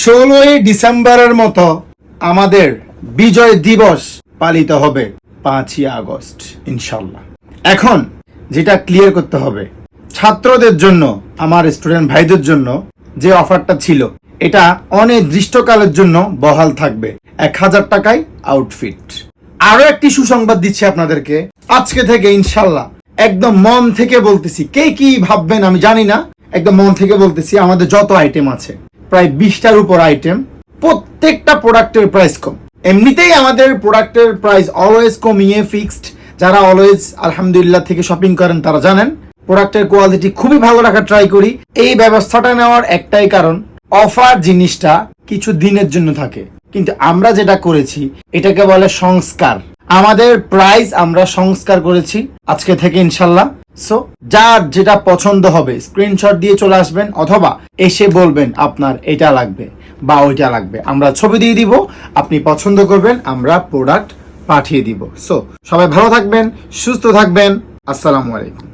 ষোলোই ডিসেম্বরের মতো আমাদের বিজয় দিবস পালিত হবে পাঁচই আগস্ট ইনশাল্লাহ এখন যেটা ক্লিয়ার করতে হবে, ছাত্রদের জন্য, আমার স্টুডেন্ট ভাইদের জন্য যে অফারটা ছিল, এটা অনির্দিষ্টকালের জন্য বহাল থাকবে, এক হাজার টাকায় আউটফিট আরও একটি সুসংবাদ দিচ্ছি আপনাদেরকে। আজকে থেকে ইনশাল্লাহ একদম মন থেকে বলতেছি, কে কি ভাববেন আমি জানি না, একদম মন থেকে বলতেছি, আমাদের যত আইটেম আছে প্রায় বিশটার উপর আইটেম প্রত্যেকটা প্রোডাক্টের প্রাইস কম। এমনিতেই আমাদের প্রোডাক্টের প্রাইস অলওয়েজ কমিয়ে ফিক্সড যারা অলওয়েজ আলহামদুলিল্লাহ থেকে শপিং করেন তারা জানেন প্রোডাক্টের কোয়ালিটি খুবই ভালো রাখার ট্রাই করি। এই ব্যবস্থাটা নেওয়ার একটাই কারণ অফার জিনিসটা কিছু দিনের জন্য থাকে। কিন্তু আমরা যেটা করেছি, এটাকে বলে সংস্কার। আমাদের প্রাইস আমরা সংস্কার করেছি, আজকে থেকে ইনশাল্লাহ। সো যার যেটা পছন্দ হবে স্ক্রিনশট দিয়ে চলে আসবেন অথবা এসে বলবেন আপনার এটা লাগবে বা ওইটা লাগবে। আমরা ছবি দিয়ে দিব, আপনি পছন্দ করবেন, আমরা প্রোডাক্ট পাঠিয়ে দিব। সো সবাই ভালো থাকবেন, সুস্থ থাকবেন। আসসালামু আলাইকুম।